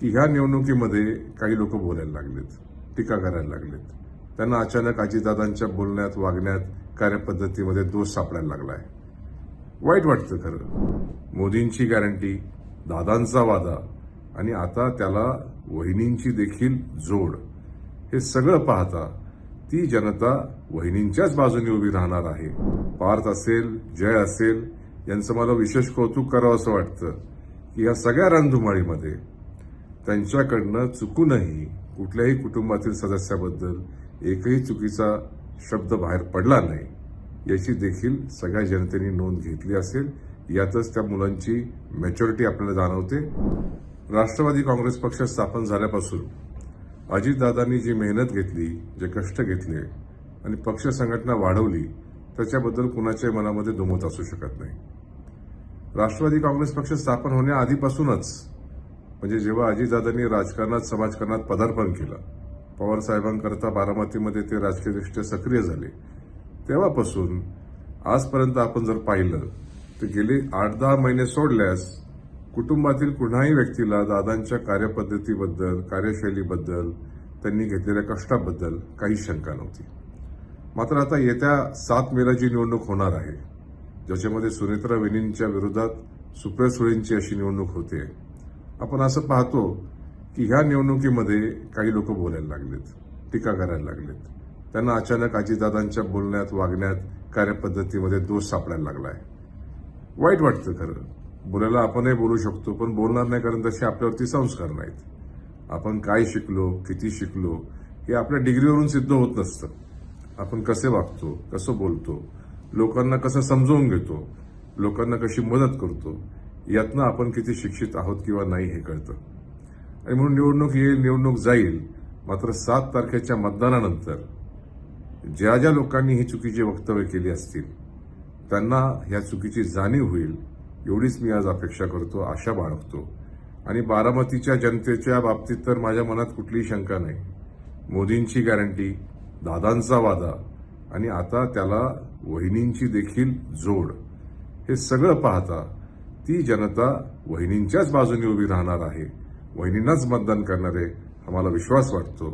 की ह्या निवडणुकीमध्ये काही लोक बोलायला लागलेत टीका करायला लागलेत. त्यांना अचानक अजितदादांच्या बोलण्यात वागण्यात कार्यपद्धतीमध्ये दोष सापडायला लागलाय वाईट वाटतं खरं. मोदींची गॅरंटी दादांचा वादा आणि आता त्याला वहिनींची देखील जोड. हे सगळं पाहता ती जनता वहिनींच्याच बाजूने उभी राहणार आहे. पार्थ असेल जय असेल यांचं मला विशेष कौतुक करावं असं वाटतं की या सगळ्या रणधुमाळीमध्ये त्यांच्याकडनं चुकूनही कुठल्याही कुटुंबातील सदस्याबद्दल एकही चुकीचा शब्द बाहेर पडला नाही. याची देखील सगळ्या जनतेने नोंद घेतली असेल. यातच त्या मुलांची मॅच्युरिटी आपल्याला जाणवते. राष्ट्रवादी काँग्रेस पक्ष स्थापन झाल्यापासून अजितदादांनी जी मेहनत घेतली जे कष्ट घेतले आणि पक्ष संघटना वाढवली त्याच्याबद्दल कुणाच्याही मनामध्ये दुमत असू शकत नाही. राष्ट्रवादी काँग्रेस पक्ष स्थापन होण्याआधीपासूनच म्हणजे जेव्हा अजितदादांनी राजकारणात समाजकारणात पदार्पण केलं पवार साहेबांकरता बारामतीमध्ये ते राजकीयदृष्ट्या सक्रिय झाले तेव्हापासून आजपर्यंत आपण जर पाहिलं तर गेले आठ दहा महिने सोडल्यास कुटुंबातील कुणाही व्यक्तीला दादांच्या कार्यपद्धतीबद्दल कार्यशैलीबद्दल त्यांनी घेतलेल्या कष्टाबद्दल काही शंका नव्हती. मात्र आता येत्या सात मेला जी निवडणूक होणार आहे ज्याच्यामध्ये सुनेत्रा वेनींच्या विरोधात सुप्रिया सुळेंची अशी निवडणूक होते आपण असं पाहतो की ह्या निवडणुकीमध्ये काही लोक बोलायला लागलेत टीका करायला लागलेत. त्यांना अचानक अजितदादांच्या बोलण्यात वागण्यात कार्यपद्धतीमध्ये दोष सापडायला लागलाय. वाईट वाटतं खरं. बोलायला आपणही बोलू शकतो पण बोलणार नाही कारण तसे आपल्यावरती संस्कार नाहीत. आपण काय शिकलो किती शिकलो हे आपल्या डिग्रीवरून सिद्ध होत नसतं. आपण कसे वागतो कसं बोलतो लोकांना कसं समजवून घेतो लोकांना कशी मदत करतो यातनं आपण किती शिक्षित आहोत किंवा नाही हे कळतं. आणि म्हणून निवडणूक येईल निवडणूक जाईल मात्र सात तारखेच्या मतदानानंतर ज्या ज्या लोकांनी ही चुकीची वक्तव्य केली असतील त्यांना ह्या चुकीची जाणीव होईल एवढीच मी आज अपेक्षा करतो आशा बाळगतो. आणि बारामतीच्या जनतेच्या बाबतीत तर माझ्या मनात कुठलीही शंका नाही. मोदींची गॅरंटी दादांचा वादा आणि आता त्याला वहिनींची देखील जोड. हे सगळं पाहता ती जनता वहिनींच्याच बाजूने उभी राहणार आहे. वहिनींनाच मतदान करणार आहे हा मला विश्वास वाटतो.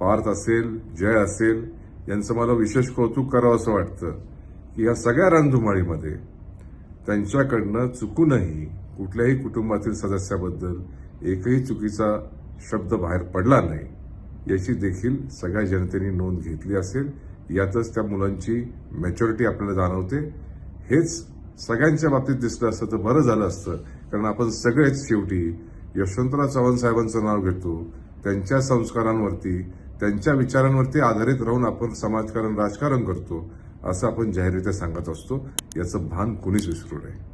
पार्थ असेल जय असेल यांचं मला विशेष कौतुक करावं असं वाटतं की या सगळ्या रणधुमाळीमध्ये त्यांच्याकडनं चुकूनही कुठल्याही कुटुंबातील सदस्याबद्दल एकही चुकीचा शब्द बाहेर पडला नाही. याची देखील सगळ्या जनतेने नोंद घेतली असेल. यातच त्या मुलांची मॅच्युरिटी आपल्याला जाणवते. हेच सगळ्यांच्या बाबतीत दिसलं असतं तर बरं झालं असतं. कारण आपण सगळेच शेवटी यशवंतराव चव्हाण साहेबांचं नाव घेतो. त्यांच्या संस्कारांवरती त्यांच्या विचारांवरती आधारित राहून आपण समाजकारण राजकारण करतो असं आपण जाहीररित्या सांगत असतो. याचं भान कुणीच विसरू नये.